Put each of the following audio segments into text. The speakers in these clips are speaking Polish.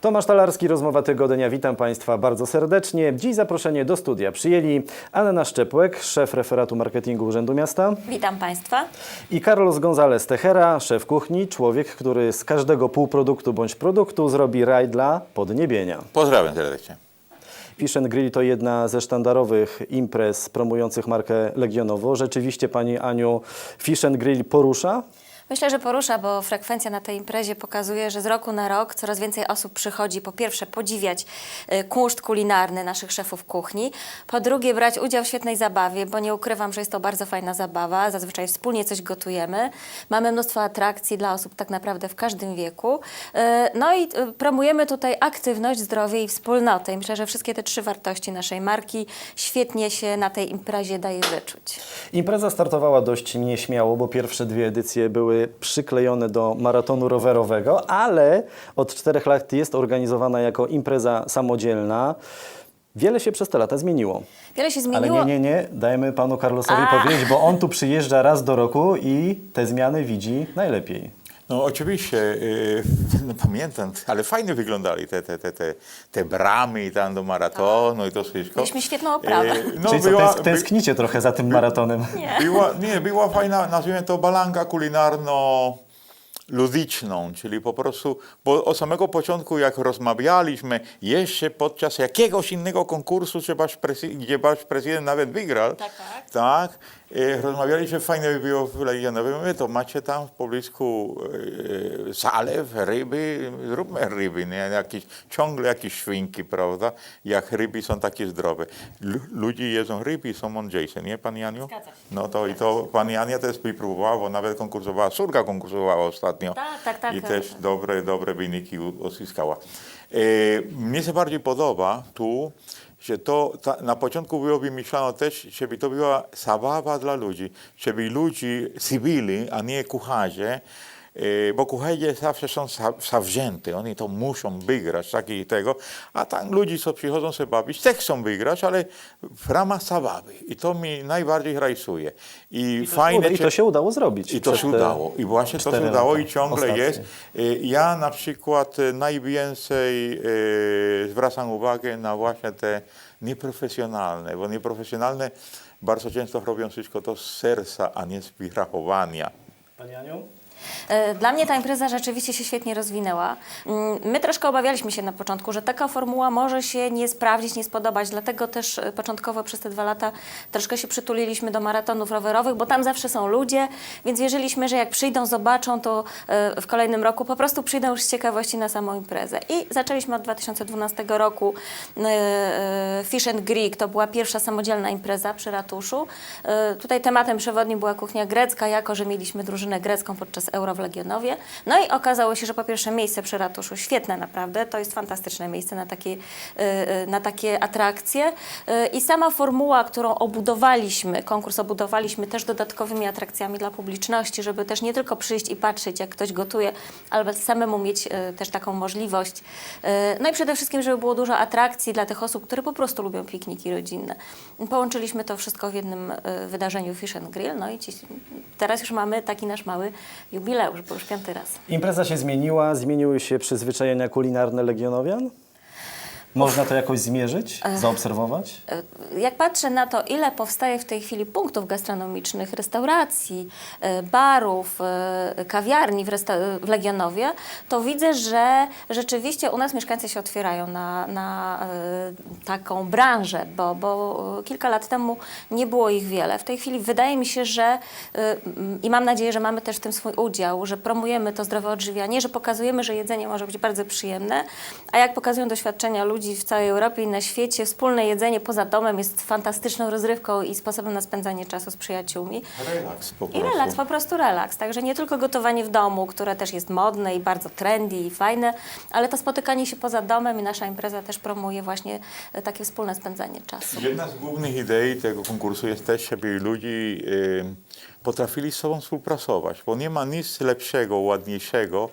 Tomasz Talarski, rozmowa tygodnia. Witam Państwa bardzo serdecznie. Dziś zaproszenie do studia przyjęli Anna Szczepłek, szef referatu marketingu Urzędu Miasta Witam Państwa. i Carlos González Tejera, szef kuchni, człowiek, który z każdego półproduktu bądź produktu zrobi raj dla podniebienia. Pozdrawiam serdecznie. Fish and Grill to jedna ze sztandarowych imprez promujących markę Legionowo. Rzeczywiście Pani Aniu Fish and Grill porusza? Myślę, że porusza, bo frekwencja na tej imprezie pokazuje, że z roku na rok coraz więcej osób przychodzi po pierwsze podziwiać y, kunszt kulinarny naszych szefów kuchni, po drugie brać udział w świetnej zabawie, bo nie ukrywam, że jest to bardzo fajna zabawa. Zazwyczaj wspólnie coś gotujemy. Mamy mnóstwo atrakcji dla osób tak naprawdę w każdym wieku. Y, No i y, promujemy tutaj aktywność, zdrowie i wspólnotę. I myślę, że wszystkie te trzy wartości naszej marki świetnie się na tej imprezie daje wyczuć. Impreza startowała dość nieśmiało, bo pierwsze dwie edycje były przyklejone do maratonu rowerowego, ale od czterech lat jest organizowana jako impreza samodzielna. Wiele się przez te lata zmieniło. Wiele się Ale zmieniło. nie, nie, nie, dajmy panu Carlosowi A. powiedzieć, bo on tu przyjeżdża raz do roku i te zmiany widzi najlepiej. No oczywiście, yy, no, pamiętam, ale fajnie wyglądali te, te, te, te, te bramy i tam do maratonu i to wszystko. Mieliśmy świetną oprawę. Yy, No, Czyli co, była, tęsk- tęsknicie trochę za tym maratonem. Nie. była, nie, była fajna, nazwijmy to balanka kulinarno ludiczną, czyli po prostu, bo od samego początku jak rozmawialiśmy, jeszcze podczas jakiegoś innego konkursu, gdzie wasz, prezydent nawet wygrał, Tak, tak. tak rozmawialiśmy, fajnie by było w Legionowie, mówię, to macie tam w poblisku e, zalew, ryby, zróbmy ryby, nie? Jakieś, ciągle jakieś świnki, prawda, jak ryby są takie zdrowe. Lu- ludzie jedzą ryby i są mądrzejsze, nie Pani Janiu? No to i to Pani Ania też próbowała, bo nawet konkursowała, córka konkursowała ostatnio. Tak, tak, tak. I też dobre, dobre wyniki uzyskała. E, mnie się bardziej podoba tu, że to ta, na początku było wymyślano też, żeby to była zabawa dla ludzi, żeby ludzi, cywili, a nie kucharze, bo kucharze zawsze są za- zawzięty, oni to muszą wygrać, tak i tego, a tam ludzi, co przychodzą się bawić, też chcą wygrać, ale w ramach zabawy. I to mi najbardziej rajsuje. I, fajne, I to się udało zrobić. i to się udało. I właśnie to się udało i ciągle ostatnie. jest. Y, Ja na przykład y, najwięcej y, zwracam uwagę na właśnie te nieprofesjonalne, bo nieprofesjonalne bardzo często robią wszystko to z serca, a nie z wyrachowania. Pani Aniu? E, Dla mnie ta impreza rzeczywiście się świetnie rozwinęła. Mm, My troszkę obawialiśmy się na początku, że taka formuła może się nie sprawdzić, nie spodobać, dlatego też e, początkowo przez te dwa lata troszkę się przytuliliśmy do maratonów rowerowych, bo tam zawsze są ludzie, więc wierzyliśmy, że jak przyjdą, zobaczą, to e, w kolejnym roku po prostu przyjdą już z ciekawości na samą imprezę. I zaczęliśmy od 2012 roku Fish and Greek, to była pierwsza samodzielna impreza przy ratuszu. Tutaj tematem przewodnim była kuchnia grecka, jako że mieliśmy drużynę grecką podczas Euro w Legionowie. No i okazało się, że po pierwsze miejsce przy ratuszu świetne naprawdę, to jest fantastyczne miejsce na takie, e, e, na takie atrakcje. E, I sama formuła, którą obudowaliśmy, konkurs obudowaliśmy też dodatkowymi atrakcjami dla publiczności, żeby też nie tylko przyjść i patrzeć, jak ktoś gotuje, ale samemu mieć też taką możliwość. No i przede wszystkim, żeby było dużo atrakcji dla tych osób, które po prostu lubią pikniki rodzinne. Połączyliśmy to wszystko w jednym wydarzeniu Fish and Grill, no i teraz już mamy taki nasz mały jubileusz, bo już piąty raz. Impreza się zmieniła, zmieniły się przyzwyczajenia kulinarne legionowian? Można to jakoś zmierzyć, zaobserwować? E, Jak patrzę na to, ile powstaje w tej chwili punktów gastronomicznych, restauracji, e, barów, e, kawiarni w, w Legionowie, to widzę, że rzeczywiście u nas mieszkańcy się otwierają na, na taką branżę, bo, bo kilka lat temu nie było ich wiele. W tej chwili wydaje mi się, że i mam nadzieję, że mamy też w tym swój udział, że promujemy to zdrowe odżywianie, że pokazujemy, że jedzenie może być bardzo przyjemne, a jak pokazują doświadczenia ludzi w całej Europie i na świecie, wspólne jedzenie poza domem jest fantastyczną rozrywką i sposobem na spędzanie czasu z przyjaciółmi. Relaks po I prostu. relaks, po prostu relaks. Także nie tylko gotowanie w domu, które też jest modne i bardzo trendy i fajne, ale to spotykanie się poza domem i nasza impreza też promuje właśnie e, takie wspólne spędzanie czasu. Jedna z głównych idei tego konkursu jest też, żeby ludzie y, potrafili z sobą współpracować, bo nie ma nic lepszego, ładniejszego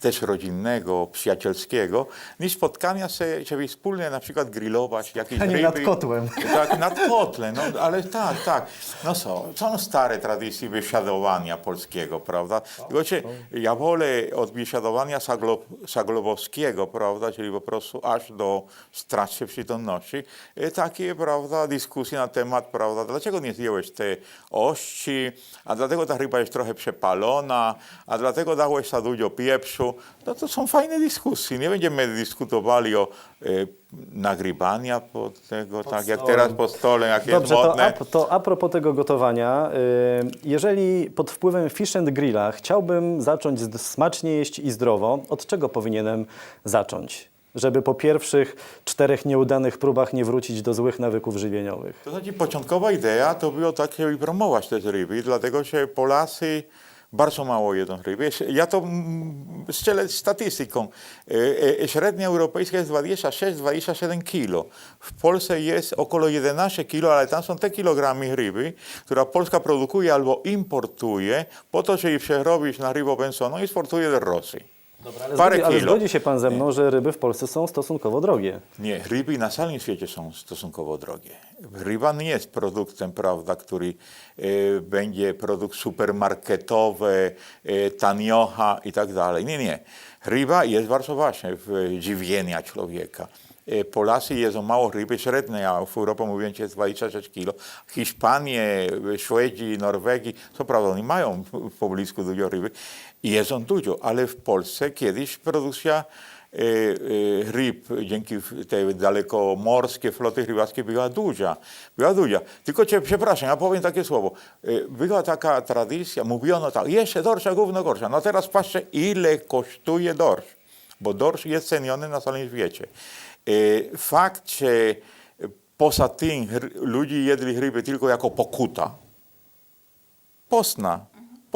też rodzinnego, przyjacielskiego, niż spotkania se, żeby wspólnie na przykład grillować jakieś A nie ryby. nad kotłem. Tak, nad kotlem, no ale tak, tak. No są, są stare tradycje biesiadowania polskiego, prawda? Tylko, że ja wolę od biesiadowania saglo, saglobowskiego, prawda, czyli po prostu aż do straty przytomności, e, takie, prawda, dyskusje na temat, prawda, dlaczego nie zjałeś te ości, a dlatego ta ryba jest trochę przepalona, a dlatego dałeś za dużo pieprzu. No to są fajne dyskusje. Nie będziemy dyskutowali o e, nagrybania po tego, tak jak teraz po stole, jak Dobrze, jest to modne. a, to a propos tego gotowania, y, jeżeli pod wpływem fish and grilla chciałbym zacząć z- smacznie jeść i zdrowo, od czego powinienem zacząć? Żeby po pierwszych czterech nieudanych próbach nie wrócić do złych nawyków żywieniowych. To znaczy początkowa idea to było tak, żeby promować te ryby, dlatego że Polacy bardzo mało jedzą ryby. Ja to mm, strzelę statystyką. E, e, Średnia europejska jest 26-27 kilo. W Polsce jest około 11 kilo, ale tam są te kilogramy ryby, która Polska produkuje albo importuje po to, żeby przerobić na rybę wędzoną i eksportuje do Rosji. Ale, Parę zgodzi, ale kilo. zgodzi się Pan ze mną, że ryby w Polsce są stosunkowo drogie. Nie, ryby na całym świecie są stosunkowo drogie. Ryba nie jest produktem, prawda, który e, będzie produkt supermarketowy, e, taniocha i tak dalej. Nie, nie. Ryba jest bardzo ważna w żywieniu człowieka. E, Polacy jedzą mało ryby, średnia w Europie mówię ci jest 26 kilo. Hiszpanie, Szwedzi, Norwegii, co prawda oni mają w poblisku dużo ryby i jedzą dużo, ale w Polsce kiedyś produkcja e, e, ryb dzięki tej dalekomorskie floty rybackie była duża. Była duża. Tylko cię, przepraszam, ja powiem takie słowo. E, Była taka tradycja, mówiono tak, jeszcze dorsza, gówno gorsza. No teraz patrzcie, ile kosztuje dorsz, bo dorsz jest ceniony na całym świecie. Fakt, że poza tym ludzie jedli ryby tylko jako pokuta, postna,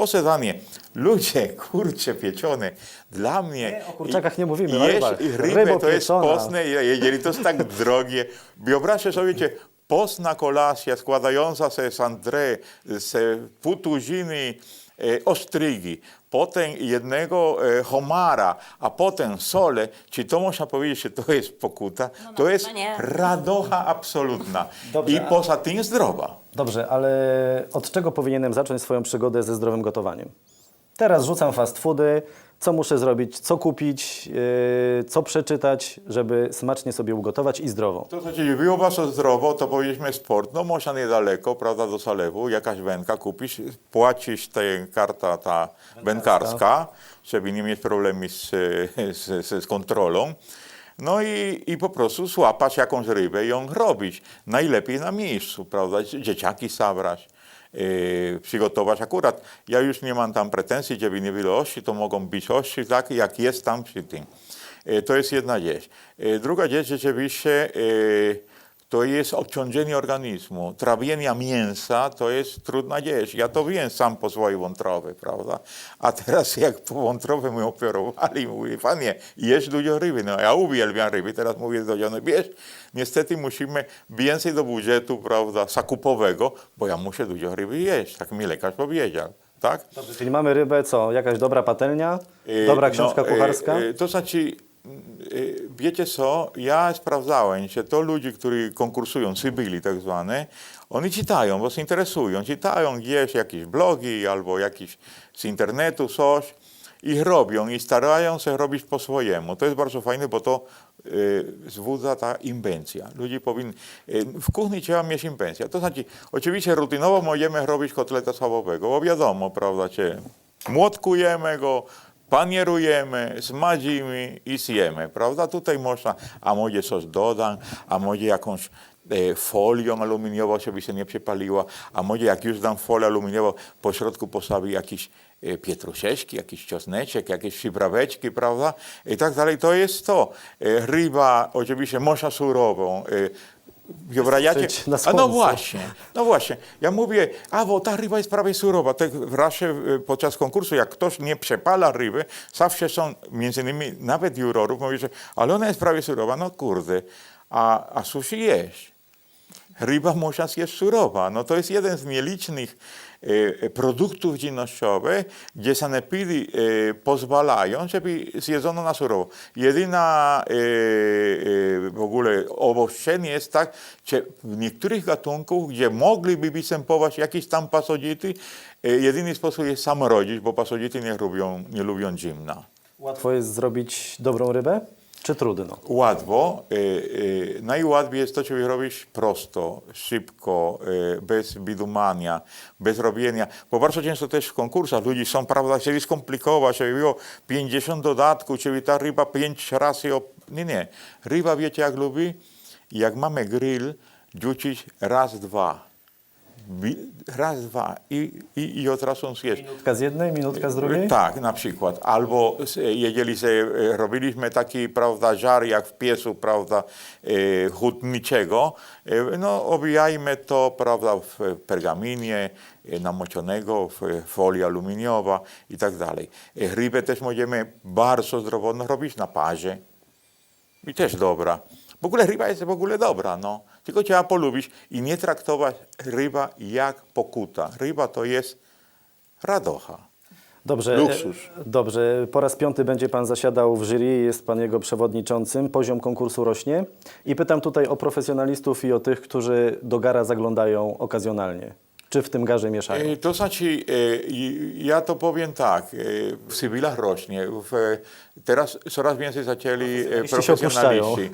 posedanie. Ludzie, kurcze pieczone, dla mnie... o kurczakach nie mówimy, jeść. Rybę Rybo to jest pieczona. postne, je- jeżeli to jest tak drogie. Wyobraźcie sobie, wiecie, postna kolacja składająca się z André, z pół tuziny e, ostrygi, potem jednego e, homara, a potem sole, czy to można powiedzieć, że to jest pokuta? No, to no, jest no radocha absolutna. Dobrze, I poza tym zdrowa. Dobrze, ale od czego powinienem zacząć swoją przygodę ze zdrowym gotowaniem? Teraz rzucam fast foody. Co muszę zrobić, co kupić, yy, co przeczytać, żeby smacznie sobie ugotować i zdrowo. To znaczy, jeżeli było bardzo zdrowo, to powiedzieliśmy sport. No można niedaleko, prawda, do Zalewu, jakaś wędka kupisz, płacisz tę karta ta wędkarska, żeby nie mieć problemu z, z, z, z kontrolą. No i, i po prostu złapać jakąś rybę i ją robić. Najlepiej na miejscu, prawda, dzieciaki zabrać. Yy, przygotować akurat. Ja już nie mam tam pretensji, żeby nie było osi, to mogą być osi, tak jak jest tam przy tym. E, To jest jedna rzecz. E, Druga rzecz rzeczywiście to jest obciążenie organizmu. Trawienia mięsa to jest trudna rzecz. Ja to wiem sam po swojej wątroby, prawda? A teraz jak po wątrobie mnie operowali, mówię, panie, jesz dużo ryby. No ja uwielbiam ryby, teraz mówię do żony, wiesz, niestety musimy więcej do budżetu, prawda, zakupowego, bo ja muszę dużo ryby jeść, tak mi lekarz powiedział, tak? Czyli mamy rybę, co? Jakaś dobra patelnia? E, Dobra książka no, kucharska? e, To znaczy, wiecie co, ja sprawdzałem, że to ludzie, którzy konkursują, Sybili tak zwane, oni czytają, bo się interesują, czytają gdzieś jakieś blogi albo jakieś z internetu coś i robią i starają się robić po swojemu. To jest bardzo fajne, bo to e, wzbudza ta inwencja. Ludzie powinni, e, w kuchni trzeba mieć inwencję. To znaczy, oczywiście rutynowo możemy robić kotleta schabowego, bo wiadomo, prawda, że młotkujemy go, panierujemy, smadzimy i zjemy, prawda? Tutaj można, a może coś dodam, a może jakąś e, folią aluminiową, żeby się nie przepaliła, a może jak już dam folię aluminiową, po środku postawię jakiś e, jakiś czosneczek, jakieś przybraweczki, prawda? I tak dalej. To jest to. E, ryba, oczywiście morza surową, e, Wysuszyć na A no właśnie, no właśnie. Ja mówię, a bo ta ryba jest prawie surowa. Tak w razie y, podczas konkursu, jak ktoś nie przepala ryby, zawsze są, między innymi nawet jurorów, mówi, że ale ona jest prawie surowa. No kurde, a, a sushi jeść. Ryba mosiąc jest surowa. No to jest jeden z nielicznych e, produktów dziennościowych, gdzie sanepidy e, pozwalają, żeby zjedzono na surowo. Jedyna e, e, w ogóle obostrzenie jest tak, że w niektórych gatunków, gdzie mogliby występować jakieś tam pasożyty, e, jedyny sposób jest sam rodzić, bo pasożyty nie lubią, nie lubią zimna. Łatwo jest zrobić dobrą rybę, czy trudno? Łatwo. E, e, najłatwiej jest to, żeby robić prosto, szybko, e, bez bidumania, bez robienia. Bo bardzo często też w konkursach ludzi są, prawda, chcieli skomplikować, żeby było 50 dodatków, żeby ta ryba 5 razy... Op... Nie, nie. Ryba wiecie jak lubi? Jak mamy grill, rzucić raz, dwa. Raz, dwa i, i, i od razu zjeść. Minutka z jednej, minutka z drugiej? Tak, na przykład. Albo jeżeli se, e, robiliśmy taki, prawda, żar jak w piecu, prawda, e, hutniczego, e, no obijajmy to, prawda, w pergaminie e, namocionego, w folii aluminiowa i tak dalej. E, Rybę też możemy bardzo zdrowotno robić na parze i też dobra. W ogóle ryba jest w ogóle dobra, no. Tylko trzeba polubić i nie traktować ryba jak pokuta. Ryba to jest radocha. Dobrze, Luksus. dobrze. Po raz piąty będzie Pan zasiadał w jury, jest Pan jego przewodniczącym. Poziom konkursu rośnie. I pytam tutaj o profesjonalistów i o tych, którzy do gara zaglądają okazjonalnie. Czy w tym garze mieszają? E, To znaczy, e, ja to powiem tak, e, w cywilach rośnie, w, teraz coraz więcej zaczęli Profesjonaliści się.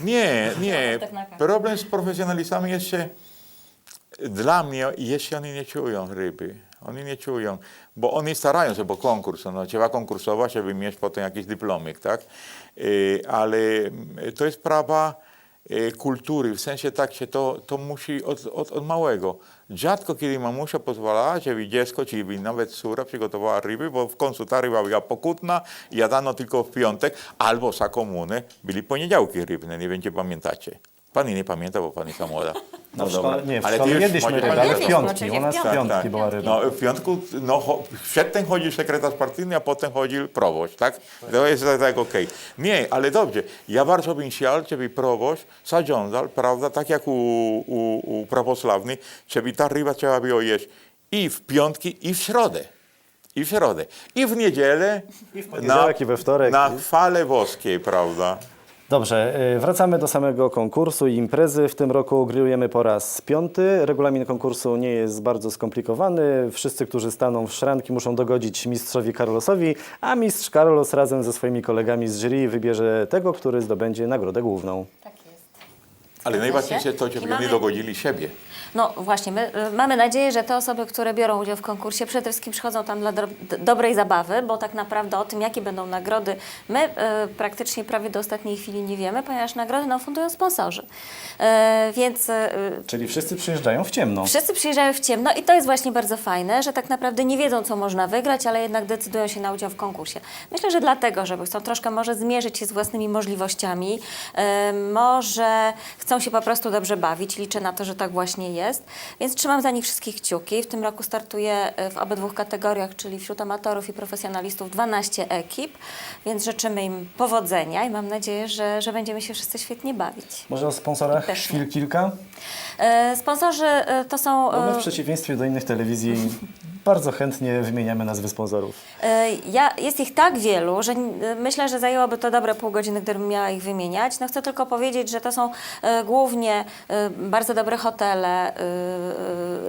Nie, nie, Tak na kartę. problem z profesjonalistami jest, że dla mnie, jeśli oni nie czują ryby, oni nie czują, bo oni starają się, bo konkurs, no, trzeba konkursować, żeby mieć potem jakiś dyplomik, tak? Ale to jest sprawa e, kultury, w sensie tak się to, to musi od, od, od małego. Rzadko kiedy mamusia pozwalała, żeby dziecko, czy nawet córa przygotowała ryby, bo w końcu ta ryba była pokutna, jadano tylko w piątek, albo za komuny byli poniedziałki rybne, nie wiem, czy pamiętacie. Pani nie pamięta, bo pani jest młoda. No w szkole, nie, w Ale ty szkole już jedliśmy możesz rybę, ale w piątki. Oczywiście, U nas w w piątki. piątki była ryba. No, w piątku, no, cho- przedtem chodził sekretarz partyjny, a potem chodził proboszcz, tak? To jest tak, tak okej. Nie, ale dobrze. Ja bardzo bym chciał, żeby proboszcz zarządzał, prawda, tak jak u, u, u prawosławnych, żeby ta ryba trzeba było jeść i w piątki, i w środę. I w środę. I w niedzielę. I w poniedziałek, i we wtorek. Na chwale woskiej, prawda? Dobrze, y, wracamy do samego konkursu i imprezy. W tym roku grillujemy po raz piąty. Regulamin konkursu nie jest bardzo skomplikowany. Wszyscy, którzy staną w szranki muszą dogodzić mistrzowi Carlosowi, a mistrz Carlos razem ze swoimi kolegami z jury wybierze tego, który zdobędzie nagrodę główną. Tak jest. Ale najważniejsze to, I żeby mamy- oni dogodzili siebie. No właśnie, my y, mamy nadzieję, że te osoby, które biorą udział w konkursie, przede wszystkim przychodzą tam dla do, dobrej zabawy, bo tak naprawdę o tym, jakie będą nagrody, my y, praktycznie prawie do ostatniej chwili nie wiemy, ponieważ nagrody nam fundują sponsorzy. Y, więc y, Czyli wszyscy przyjeżdżają w ciemno. Wszyscy przyjeżdżają w ciemno i to jest właśnie bardzo fajne, że tak naprawdę nie wiedzą, co można wygrać, ale jednak decydują się na udział w konkursie. Myślę, że dlatego, żeby chcą troszkę może zmierzyć się z własnymi możliwościami, e, może chcą się po prostu dobrze bawić, liczę na to, że tak właśnie jest, więc trzymam za nich wszystkich kciuki. W tym roku startuje e, w obydwu kategoriach, czyli wśród amatorów i profesjonalistów 12 ekip, więc życzymy im powodzenia i mam nadzieję, że, że będziemy się wszyscy świetnie bawić. Może o sponsorach Też chwil kilka? E, Sponsorzy e, to są... Bo my e, w przeciwieństwie do innych telewizji bardzo chętnie wymieniamy nazwy sponsorów. E, Ja, jest ich tak wielu, że n- myślę, że zajęłoby to dobre pół godziny, gdybym miała ich wymieniać. No chcę tylko powiedzieć, że to są e, głównie e, bardzo dobre hotele, e,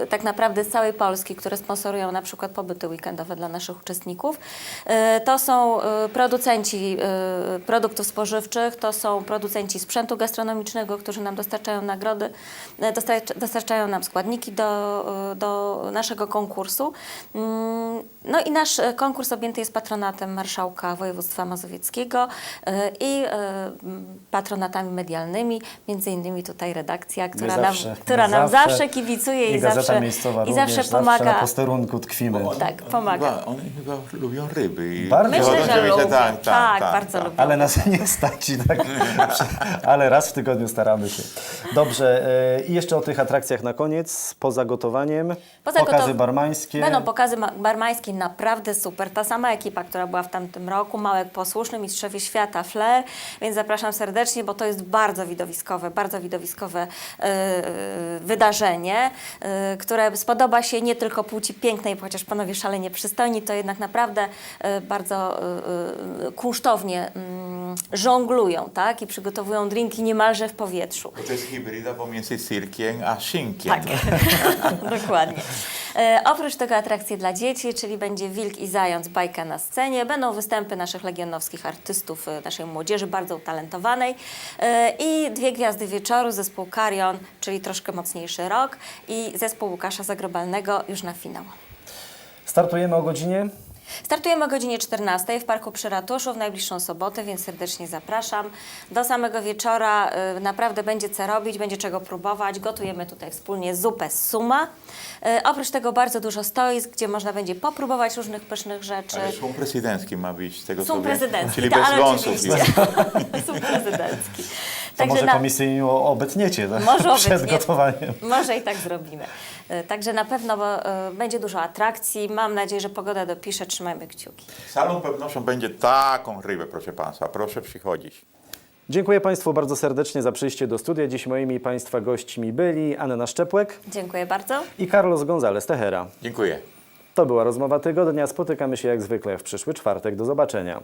e, tak naprawdę z całej Polski, które sponsorują na przykład pobyty weekendowe dla naszych uczestników. E, To są e, producenci e, produktów spożywczych, to są producenci sprzętu gastronomicznego, którzy nam dostarczają nagrody, e, dostarcz- dostarczają nam składniki do, e, do naszego konkursu. Mm, No i nasz e, konkurs objęty jest patronatem Marszałka Województwa Mazowieckiego e, i e, patronatami medialnymi, między innymi tutaj redakcja, która, nam, zawsze, która my nam zawsze. zawsze kibicuje i, I zawsze, i również, zawsze na pomaga. posterunku tkwimy. Tak, pomaga. Chyba, oni chyba lubią ryby. i Bardzo. Myślę, że lubią. Tak, tak, tak, bardzo tak. lubią. Ale nas nie stać tak. Ale raz w tygodniu staramy się. Dobrze, i jeszcze o tych atrakcjach na koniec. Poza gotowaniem, Poza pokazy gotow- barmańskie. Będą Będą pokazy ma- barmańskie naprawdę super. Ta sama ekipa, która była w tamtym roku, Małek Posłuszny, Mistrzowie Świata, Flair, więc zapraszam serdecznie, bo to jest bardzo widowiskowe, bardzo widowiskowe e, wydarzenie, e, które spodoba się nie tylko płci pięknej, chociaż panowie szalenie przystojni, to jednak naprawdę e, bardzo e, kunsztownie mm, żonglują, tak? I przygotowują drinki niemalże w powietrzu. To jest hybryda pomiędzy cyrkiem a szynkiem. Tak, dokładnie. E, oprócz tego atrakcje dla dzieci, czyli będzie Wilk i Zając, bajka na scenie. Będą występy naszych legionowskich artystów, e, naszej młodzieży bardzo utalentowanej. E, I dwie gwiazdy wieczoru, zespół Karion, czyli troszkę mocniejszy rok i zespół Łukasza Zagrobalnego już na finał. Startujemy o godzinie Startujemy o godzinie 14 w Parku przy Ratuszu w najbliższą sobotę, więc serdecznie zapraszam. Do samego wieczora y, naprawdę będzie co robić, będzie czego próbować. Gotujemy tutaj wspólnie zupę z suma. Y, oprócz tego bardzo dużo stoisk, gdzie można będzie popróbować różnych pysznych rzeczy. Ale szum prezydencki ma być tego wiem. prezydencki, Czyli tak, bez ale wąsów. Są prezydencki. To może na- komisyjnie obetniecie tak? Może przed obecnie. gotowaniem. Może i tak zrobimy. E, Także na pewno bo, e, będzie dużo atrakcji. Mam nadzieję, że pogoda dopisze. Trzymajmy kciuki. Salą pewnością będzie taką rybę, proszę Państwa. Proszę przychodzić. Dziękuję Państwu bardzo serdecznie za przyjście do studia. Dziś moimi Państwa gośćmi byli Anna Szczepłek Dziękuję bardzo. i Carlos González Techera. Dziękuję. To była rozmowa tygodnia. Spotykamy się jak zwykle w przyszły czwartek. Do zobaczenia.